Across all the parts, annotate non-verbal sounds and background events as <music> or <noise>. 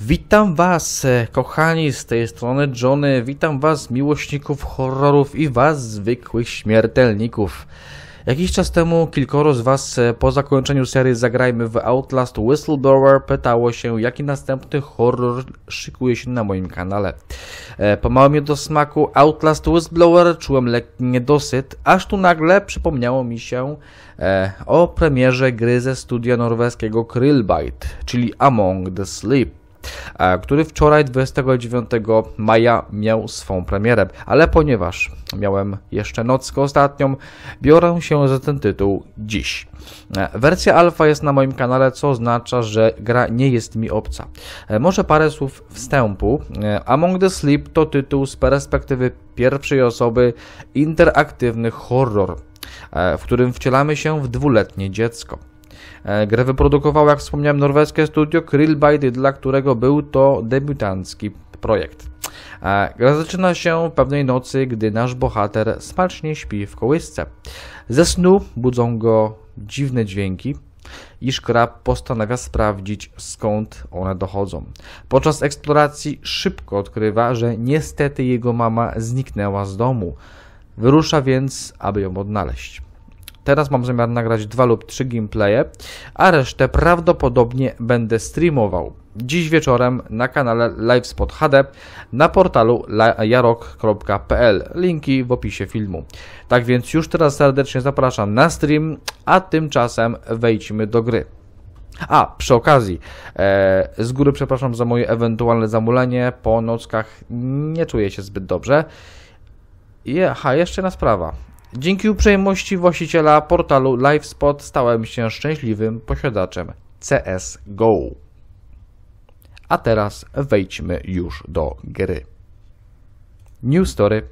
Witam Was, e, kochani, z tej strony Johnny. Witam Was, miłośników horrorów i Was, zwykłych śmiertelników. Jakiś czas temu kilkoro z Was e, po zakończeniu serii Zagrajmy w Outlast Whistleblower pytało się, jaki następny horror szykuje się na moim kanale. E, Pomało mnie do smaku Outlast Whistleblower, czułem lekki niedosyt, aż tu nagle przypomniało mi się o premierze gry ze studia norweskiego Krillbite, czyli Among the Sleep który wczoraj 29 maja miał swą premierę, ale ponieważ miałem jeszcze nockę ostatnią, biorę się za ten tytuł dziś. E, Wersja alfa jest na moim kanale, co oznacza, że gra nie jest mi obca. E, Może parę słów wstępu. E, Among the Sleep to tytuł z perspektywy pierwszej osoby interaktywny horror, e, w którym wcielamy się w dwuletnie dziecko. E, Grę wyprodukowało, jak wspomniałem, norweskie studio Krillbite, dla którego był to debiutancki projekt. E, Gra zaczyna się pewnej nocy, gdy nasz bohater smacznie śpi w kołysce. Ze snu budzą go dziwne dźwięki, i szkrab postanawia sprawdzić skąd one dochodzą. Podczas eksploracji szybko odkrywa, że niestety jego mama zniknęła z domu. Wyrusza więc, aby ją odnaleźć. Teraz mam zamiar nagrać dwa lub trzy gameplaye, a resztę prawdopodobnie będę streamował dziś wieczorem na kanale Livespot HD na portalu jarok.pl. Linki w opisie filmu. Tak więc już teraz serdecznie zapraszam na stream, a tymczasem wejdźmy do gry. A, przy okazji, e, z góry przepraszam za moje ewentualne zamulenie. Po nockach nie czuję się zbyt dobrze. I, aha, jeszcze jedna sprawa. Dzięki uprzejmości właściciela portalu LiveSpot stałem się szczęśliwym posiadaczem CSGO. A teraz wejdźmy już do gry. New story.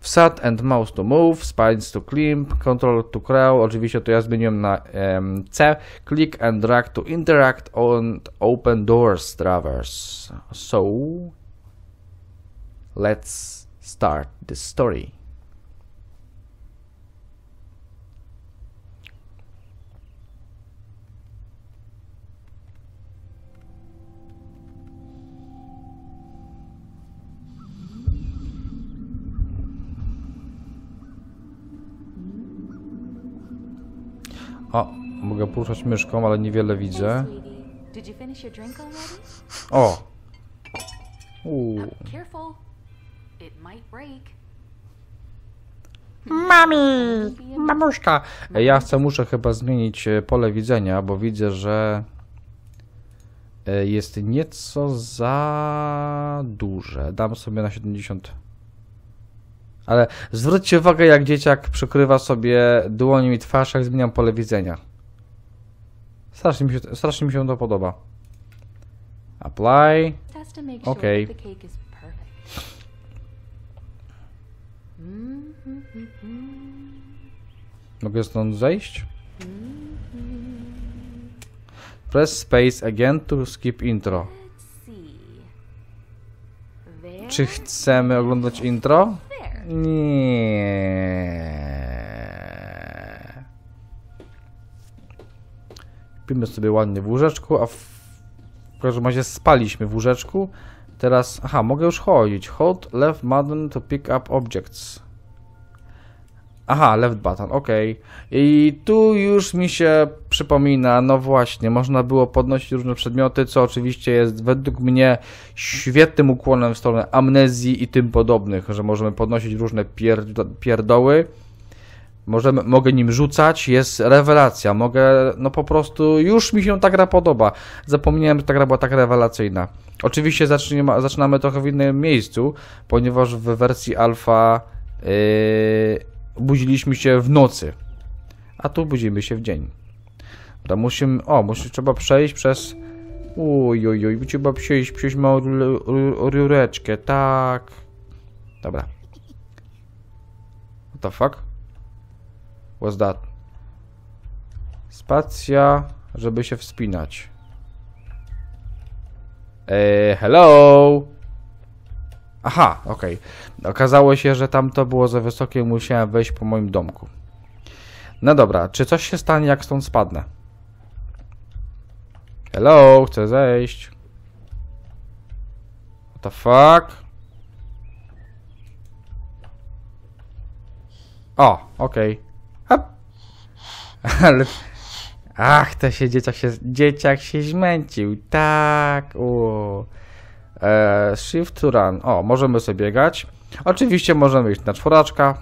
Wsad and mouse to move, spines to climb, control to crawl. Oczywiście to ja zmieniłem na em, C. Click and drag to interact and open doors traverse. So, let's start the story. Mogę poruszać myszką, ale niewiele widzę. O! Uuu. Mami! Mamuśka! Ja chcę, muszę chyba zmienić e, pole widzenia, bo widzę, że e, jest nieco za duże. Dam sobie na 70. Ale zwróćcie uwagę, jak dzieciak przykrywa sobie dłonią twarz, jak zmieniam pole widzenia. Strasznie mi się, strasznie mi się to podoba. Apply. Perfect. Mm-hmm. Mogę stąd zejść? Press space again to skip intro. Czy chcemy oglądać intro? Nie. Pimy sobie ładnie w łóżeczku, a w, w każdym razie spaliśmy w łóżeczku. Teraz, aha, mogę już chodzić. Hold left button to pick up objects. Aha, left button, ok. I tu już mi się przypomina, no właśnie, można było podnosić różne przedmioty, co oczywiście jest według mnie świetnym ukłonem w stronę amnezji i tym podobnych, że możemy podnosić różne pierdo pierdoły, możemy, mogę nim rzucać, jest rewelacja, mogę, no po prostu, już mi się ta gra podoba. Zapomniałem, że ta gra była tak rewelacyjna. Oczywiście zaczynamy trochę w innym miejscu, ponieważ w wersji alfa yy, budziliśmy się w nocy, a tu budzimy się w dzień. Dobra, musimy, o, musi, trzeba przejść przez, uj, uj, uj, trzeba przejść, przejść małą ru- ru- rureczkę, tak. Dobra. What the fuck? What's that? Spacja, żeby się wspinać. Eee, hello! Aha, okej. Okazało się, że tam to było za wysokie i musiałem wejść po moim domku. No dobra, czy coś się stanie, jak stąd spadnę? Hello, chcę zejść. What the fuck? O, okej. Hop. Ale... Ach, to się dzieciak się, dzieciak się zmęcił. Tak, u. E, shift to run. O, możemy sobie biegać. Oczywiście możemy iść na czworaczka.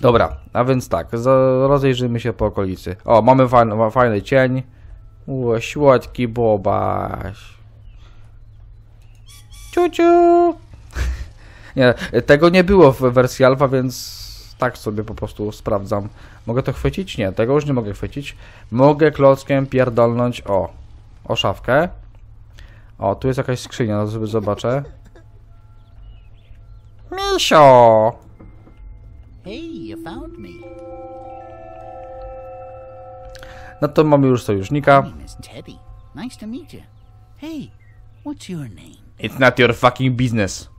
Dobra, a więc tak, rozejrzyjmy się po okolicy. O, mamy fajny, fajny cień. Ło, słodki bobaś. Ciuciu! <laughs> Nie, tego nie było w wersji alfa, więc tak sobie po prostu sprawdzam. Mogę to chwycić? Nie, tego już nie mogę chwycić. Mogę klockiem pierdolnąć, o, o szafkę. O, tu jest jakaś skrzynia, no sobie zobaczę. Misio! Hey, you found me. No to mamy już sojusznika. Nice to meet you. Hey, what's your name? It's not your fucking business.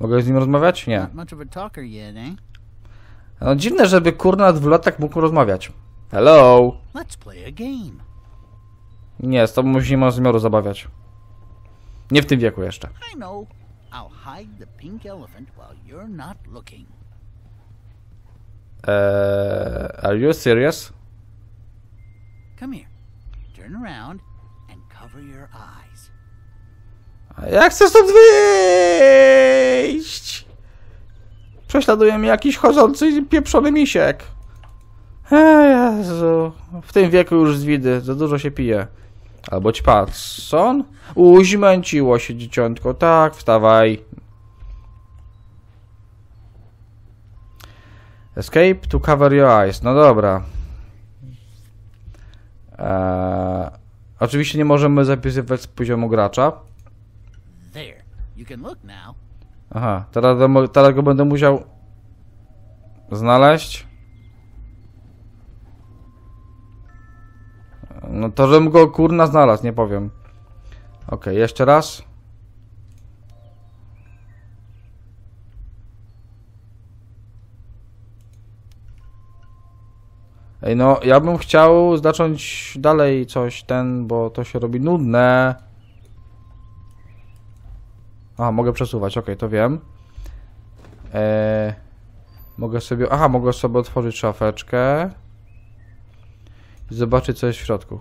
Mogę z nim rozmawiać? Nie. Eh? No dziwne, żeby kurna dwulatek mógł rozmawiać. Hello! Let's play a game. Nie, z tobą się nie ma zamiaru zabawiać. Nie w tym wieku jeszcze. Eee, are you serious? Come here. Turn around and cover your eyes. Jak chcę stąd wyjść? Prześladuje mnie jakiś chodzący pieprzony misiek. Ej, Jezu. W tym wieku już z widy, za dużo się pije. Albo ci Patson? Uźmęciło się dzieciątko. Tak, wstawaj. Escape to cover your eyes. No dobra. Eee, oczywiście nie możemy zapisywać z poziomu gracza. There. You can look now. Aha, teraz, teraz go będę musiał znaleźć. No to, żebym go kurna znalazł, nie powiem. Okej, jeszcze raz. Ej, no, ja bym chciał zacząć dalej coś ten, bo to się robi nudne. A, mogę przesuwać, okej, to wiem. Eee, mogę sobie. Aha, mogę sobie otworzyć szafeczkę. I zobaczyć, co jest w środku.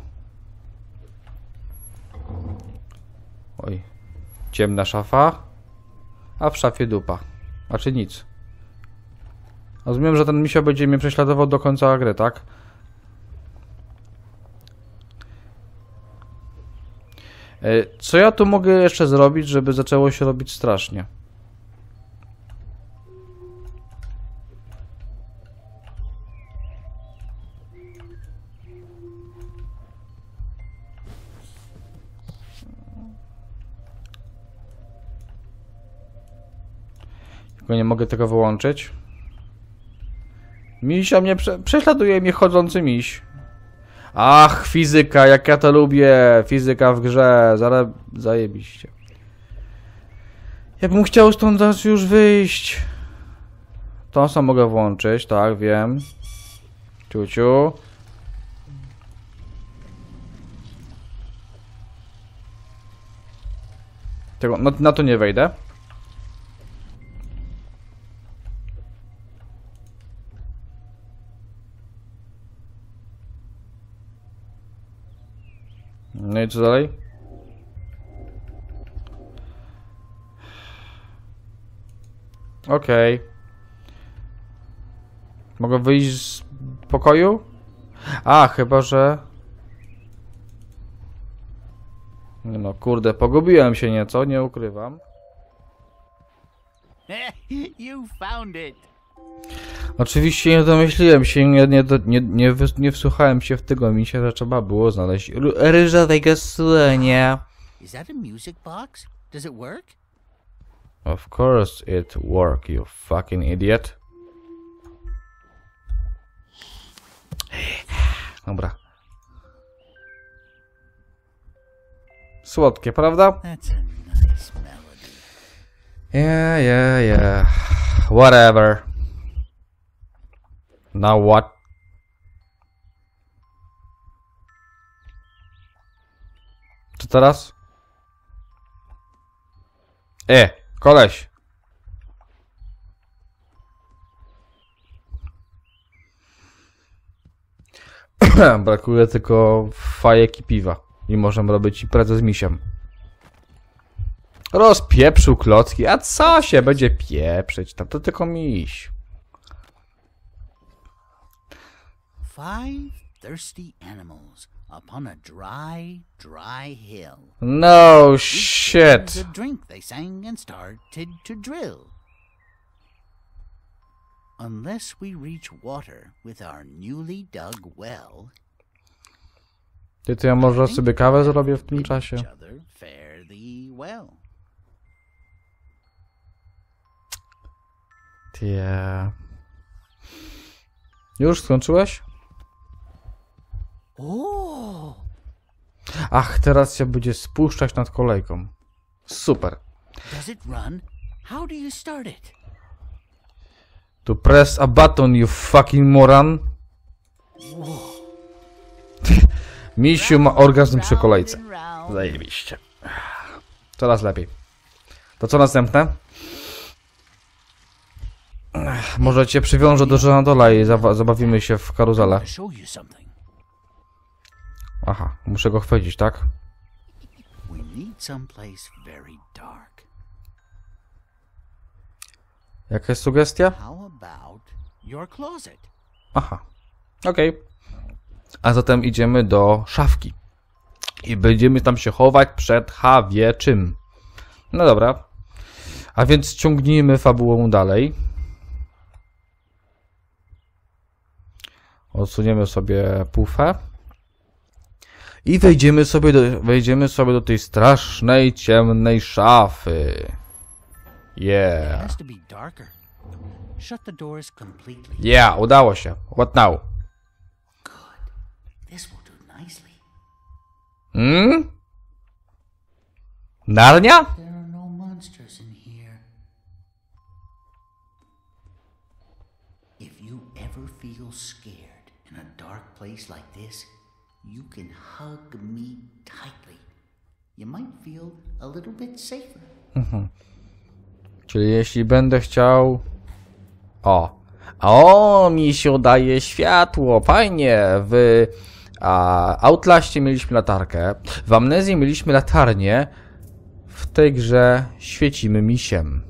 Oj. Ciemna szafa. A w szafie dupa. A czy nic. Rozumiem, że ten misio będzie mnie prześladował do końca gry, tak? Co ja tu mogę jeszcze zrobić, żeby zaczęło się robić strasznie? Tylko nie mogę tego wyłączyć. Misia mnie prze prześladuje mnie chodzący miś. Ach, fizyka, jak ja to lubię. Fizyka w grze. Zaraz zajebiście. Ja bym chciał stąd już wyjść. To sam mogę włączyć, tak, wiem. Ciuciu. Tego, na, na to nie wejdę. No i co dalej? Okej. Mogę wyjść z pokoju? A, chyba że... No kurde, pogubiłem się nieco, nie ukrywam. <laughs> you found it. Oczywiście nie domyśliłem się, nie, nie, nie, nie, nie wsłuchałem się w tego misie, że trzeba było znaleźć ru- ryżowego słenia. Is that a music box? Does it work? Of course it work, you fucking idiot. Dobra. Słodkie, prawda? Yeah, yeah, yeah. Whatever. Now what? teraz? E, koleś. <clears throat> Brakuje tylko fajek i piwa. I możemy robić imprezę z misiem. Rozpieprzył klocki, a co się będzie pieprzyć? Tam to tylko miś. Five thirsty animals upon a dry, dry hill. No shit. a drink they sang and started to drill. Unless we reach water with our newly dug well, Ty to ja może sobie kawę zrobię w tym czasie. each fare thee well. Ty. Już skończyłeś? Oh, Ach, teraz się będzie spuszczać nad kolejką. Super. does it run? How do you start it? To press a button, you fucking moron. <laughs> Misiu ma orgazm przy kolejce. Zajebiście. Coraz lepiej. To co następne? Może cię przywiążę do żonadola i zabawimy się w karuzelę. Aha, muszę go chwycić, tak? We need someplace very dark. Jaka jest sugestia? How about your closet? Aha. Okej. A zatem idziemy do szafki. I będziemy tam się chować przed H wie czym. No dobra. A więc ciągnijmy fabułę dalej. Odsuniemy sobie pufę. I wejdziemy sobie do, wejdziemy sobie do tej strasznej, ciemnej szafy. Yeah. Yeah, udało się. What now? Hmm? Narnia? No monsters in here. If you ever feel scared in a dark place like this, you can hug me tightly. You might feel a little bit safer. Czyli jeśli będę chciał... O! O, mi się daje światło, fajnie! W a, Outlaście mieliśmy latarkę, w Amnezji mieliśmy latarnię, w tej grze świecimy misiem.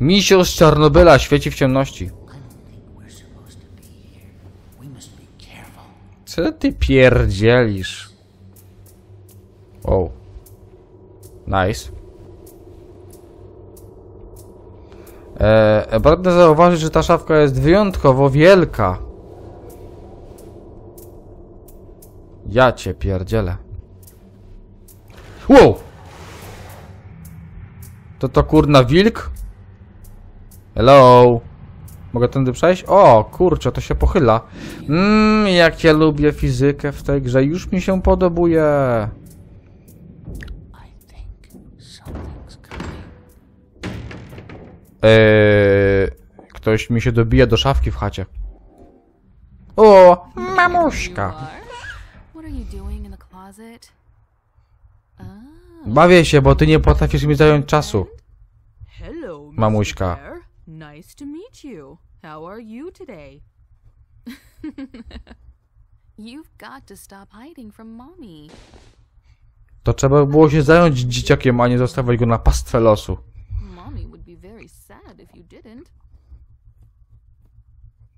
Misio z Czarnobyla świeci w ciemności. I don't think we're supposed to be here. We must be careful. Co ty pierdzielisz? O. Nice. Eee, pragnę zauważyć, że ta szafka jest wyjątkowo wielka. Ja cię pierdzielę. Wow! To to kurna wilk? Hello? Mogę tędy przejść? O, kurczę, to się pochyla. Mmm, jak ja lubię fizykę w tej grze. Już mi się podobuje. Eee, ktoś mi się dobija do szafki w chacie. O, mamuśka. Bawię się, bo ty nie potrafisz mi zająć czasu. Mamuśka. Nice to meet you. How are you today? <laughs> you've got to stop hiding from mommy. To trzeba było się zająć dzieciakiem, a nie zostawiać go na pastwę losu. Mommy would be very sad if you didn't.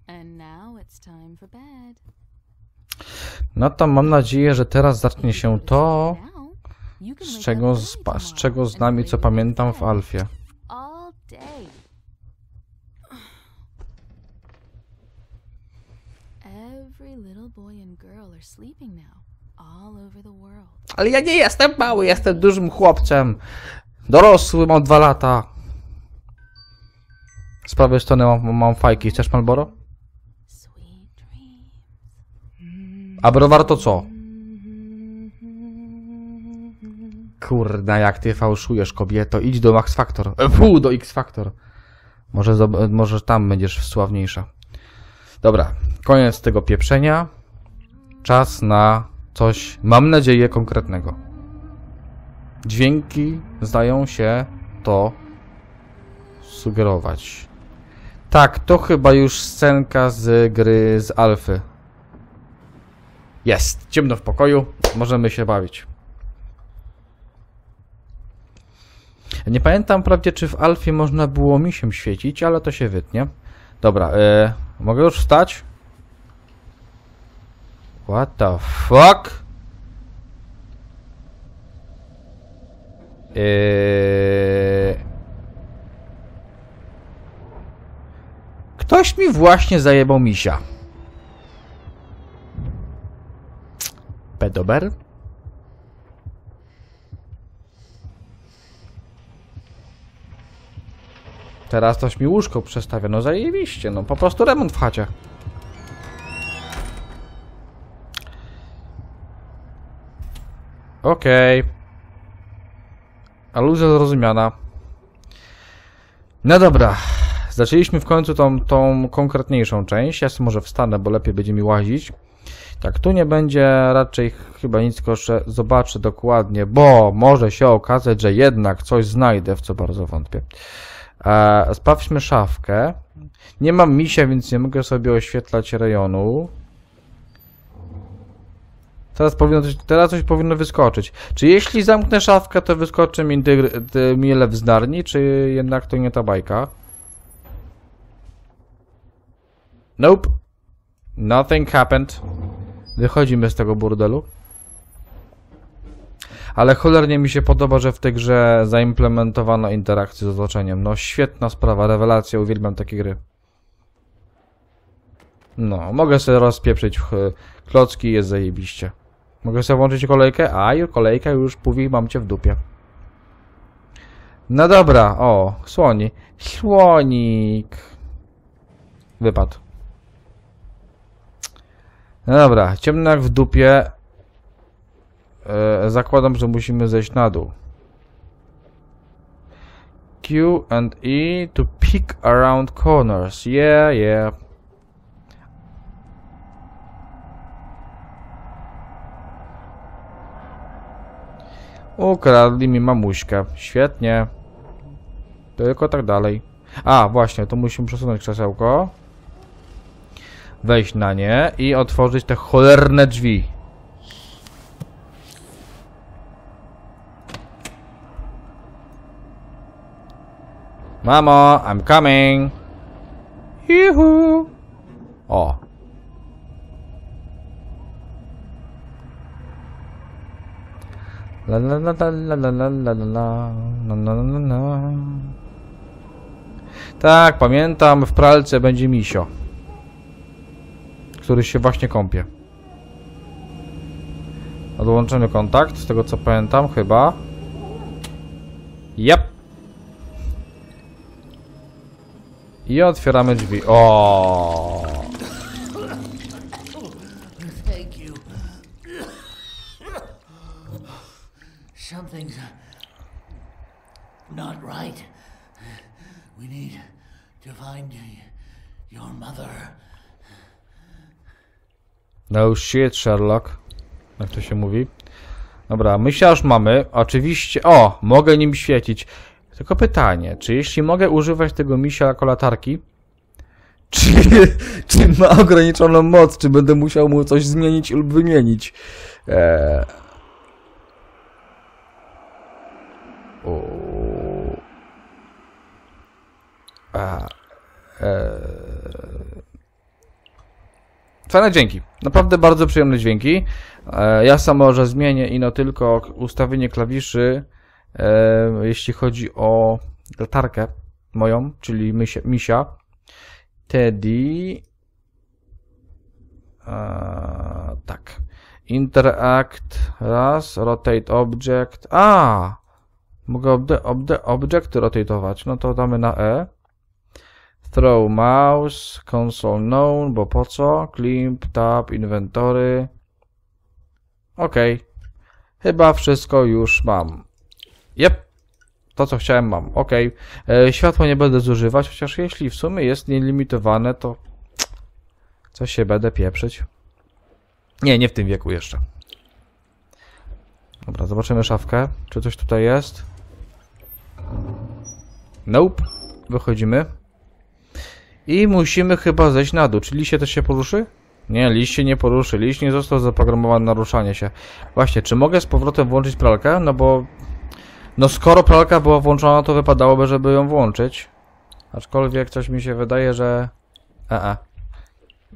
And now it's time for bed. No to mam nadzieję, że teraz zacznie się to, z czego, z, z czego z nami, co pamiętam w Alfie. All day. Every little boy and girl are sleeping now, all over the world. Ale ja nie jestem mały, jestem dużym chłopcem. Dorosły, mam dwa lata. Z prawej strony mam, mam fajki. Chcesz Malboro? Sweet dreams. A browar to co? Kurna, jak ty fałszujesz, kobieto. Idź do Max Factor. E, Fu, do X Factor. Może, może tam będziesz sławniejsza. Dobra, koniec tego pieprzenia. Czas na coś, mam nadzieję, konkretnego. Dźwięki zdają się to sugerować. Tak, to chyba już scenka z gry z Alfy. Jest, ciemno w pokoju, możemy się bawić. Nie pamiętam wprawdzie, czy w Alfie można było misiem świecić, ale to się wytnie. Dobra, e, mogę już wstać? What the fuck? Eee... Ktoś mi właśnie zajebał misia. Pedober? Teraz ktoś mi łóżko przestawia. No zajebiście, no po prostu remont w chacie. Okej. Aluzja zrozumiana. No dobra. Zaczęliśmy w końcu tą, tą konkretniejszą część. Ja sobie może wstanę, bo lepiej będzie mi łazić. Tak, tu nie będzie raczej chyba nic, tylko zobaczę dokładnie, bo może się okazać, że jednak coś znajdę, w co bardzo wątpię. E, szafkę. Nie mam misia, więc nie mogę sobie oświetlać rejonu. Teraz, powinno coś, teraz coś powinno wyskoczyć. Czy jeśli zamknę szafkę, to wyskoczy mi, dygr, dy, mi lew z narni, czy jednak to nie ta bajka? Nope. Nothing happened. Wychodzimy z tego burdelu. Ale cholernie mi się podoba, że w tej grze zaimplementowano interakcję z otoczeniem. No świetna sprawa, rewelacja, uwielbiam takie gry. No, mogę sobie rozpieprzyć w klocki, jest zajebiście. Mogę sobie włączyć kolejkę? A, kolejka już mówi, mam cię w dupie. No dobra, o, słoni. Słonik. Wypadł. No dobra, ciemno jak w dupie. E, zakładam, że musimy zejść na dół. Q and E to peek around corners. Yeah, yeah. Ukradli mi mamuśkę. Świetnie. Tylko tak dalej. A, właśnie, to musimy przesunąć krzesełko. Wejść na nie i otworzyć te cholerne drzwi. Mamo, I'm coming. Juhu. O. La la la la la la la la la la la la la Tak, pamiętam, w pralce będzie misio. Który się właśnie kąpie. Odłączymy kontakt, z tego co pamiętam, chyba. Yep. I otwieramy drzwi. O. Something's not right. We need to find your mother. No shit, Sherlock. Jak to się mówi? Dobra, myślę, już mamy. Oczywiście. O, mogę nim świecić. Tylko pytanie, czy jeśli mogę używać tego misia jako latarki, <laughs> czy, czy ma ograniczoną moc, czy będę musiał mu coś zmienić lub wymienić? Eee... O... A... Eee... Fajne dźwięki. Naprawdę bardzo przyjemne dźwięki. E, ja sam może zmienię ino tylko ustawienie klawiszy, e, jeśli chodzi o latarkę moją, czyli mysia. misia. Teddy. E, tak. Interact. Raz. Rotate object. A! Mogę obde, obde, object rotować. No to damy na E. Throw mouse, console known, bo po co? Climp, tab, inwentory. Ok. Chyba wszystko już mam. Yep. To co chciałem mam. Ok. E, światła nie będę zużywać, chociaż jeśli w sumie jest nielimitowane, to coś się będę pieprzyć. Nie, nie w tym wieku jeszcze. zobaczymy szafkę. Czy coś tutaj jest? Nope. Wychodzimy. I musimy chyba zejść na dół. Czy liście też się poruszy? Nie, liść się nie poruszy. Liść nie został zaprogramowany na ruszanie się. Właśnie, czy mogę z powrotem włączyć pralkę? No bo... No skoro pralka była włączona, to wypadałoby, żeby ją włączyć. Aczkolwiek coś mi się wydaje, że... E -e.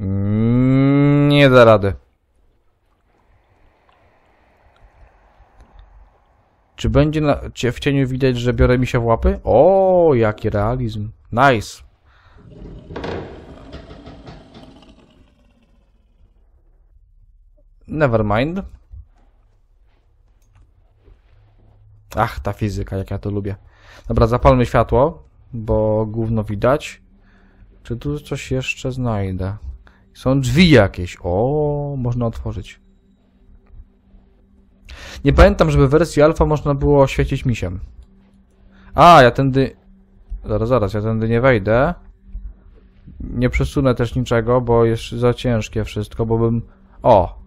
Mm, Nie da rady. Czy będzie na, cie- w cieniu widać, że biorę mi się w łapy? O, jaki realizm. Nice. Never mind. Ach, ta fizyka, jak ja to lubię. Dobra, zapalmy światło, bo gówno widać. Czy tu coś jeszcze znajdę? Są drzwi jakieś. O, można otworzyć. Nie pamiętam, żeby w wersji alfa można było świecić misiem. A, ja tędy... Zaraz, zaraz, ja tędy nie wejdę. Nie przesunę też niczego, bo jest za ciężkie wszystko, bo bym... O!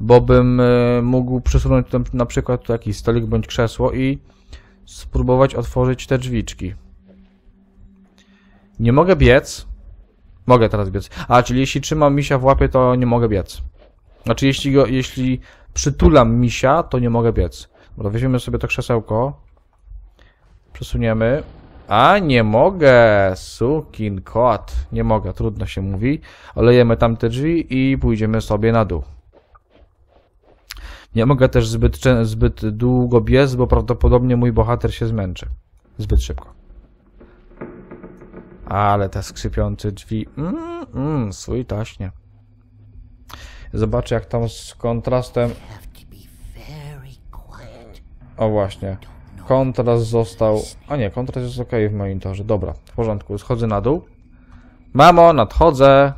Bo bym e, mógł przesunąć tam na przykład tu jakiś stolik bądź krzesło i spróbować otworzyć te drzwiczki. Nie mogę biec. Mogę teraz biec. A, czyli jeśli trzymam misia w łapie, to nie mogę biec. Znaczy, jeśli, go, jeśli przytulam misia, to nie mogę biec. Dobra, weźmiemy sobie to krzesełko. Przesuniemy. A, nie mogę! Sukin kot. Nie mogę, trudno się mówi. Olejemy tamte drzwi i pójdziemy sobie na dół. Nie mogę też zbyt, zbyt długo biec, bo prawdopodobnie mój bohater się zmęczy. Zbyt szybko. Ale te skrzypiące drzwi. Mm, mm, słój taśnie. Zobaczę jak tam z kontrastem. O właśnie. Kontrast został. A nie, kontrast jest ok w monitorze. Dobra, w porządku. Schodzę na dół. Mamo, nadchodzę.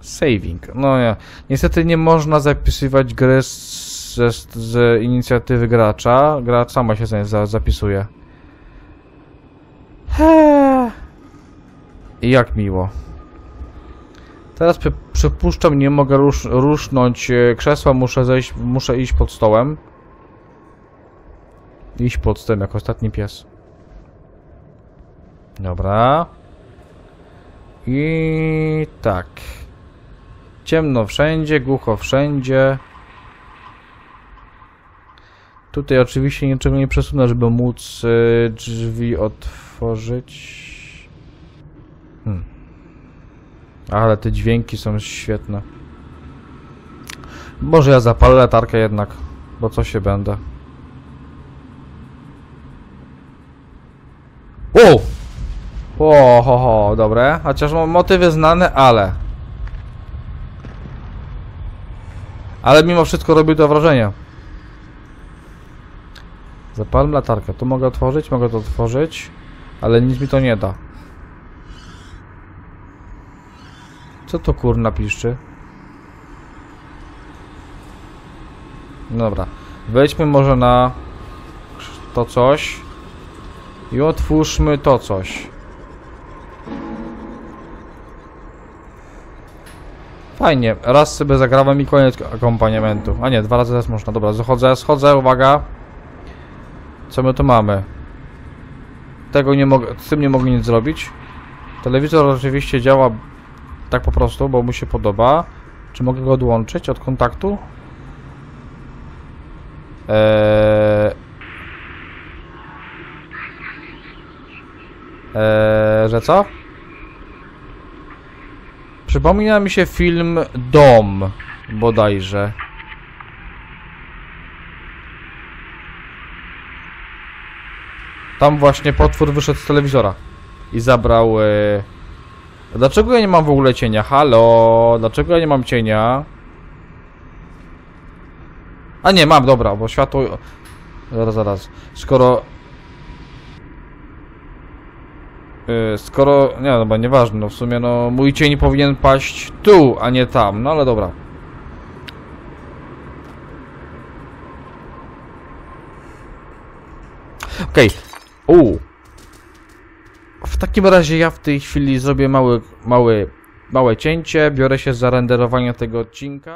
Saving. No ja. Niestety nie można zapisywać gry z, z, z inicjatywy gracza. Gracz sama się za, zapisuje. Eee. Jak miło. Teraz przy, przypuszczam, nie mogę rusz, rusznąć e, krzesła, muszę zejść, muszę iść pod stołem. Iść pod stołem, jak ostatni pies. Dobra. I tak. Ciemno wszędzie, głucho wszędzie. Tutaj oczywiście niczego nie przesunę, żeby móc e, drzwi otworzyć. Hmm. Ale te dźwięki są świetne. Może ja zapalę latarkę jednak, bo co się będę. O! O, ho, ho, dobre. Chociaż mo- motywy znane, ale... Ale mimo wszystko robi to wrażenie. Zapalmy latarkę. Tu mogę otworzyć, mogę to otworzyć, ale nic mi to nie da. Co to kurna piszczy? Dobra. Wejdźmy może na to coś i otwórzmy to coś. Fajnie. Raz sobie zagrałem i koniec akompaniamentu. A nie, dwa razy też można. Dobra, zachodzę, schodzę, uwaga. Co my tu mamy? Tego nie mogę, z tym nie mogę nic zrobić. Telewizor oczywiście działa tak po prostu, bo mu się podoba. Czy mogę go odłączyć od kontaktu? Eee... Eee, że co? Przypomina mi się film Dom, bodajże. Tam właśnie potwór wyszedł z telewizora i zabrał... E... Dlaczego ja nie mam w ogóle cienia? Halo? Dlaczego ja nie mam cienia? A nie, mam, dobra, bo światło... Zaraz, zaraz. Skoro... Yy, skoro... Nie, no bo nieważne, no w sumie no... Mój cień powinien paść tu, a nie tam, no ale dobra. Okej. U. W takim razie ja w tej chwili zrobię mały, mały, małe cięcie, biorę się za renderowanie tego odcinka.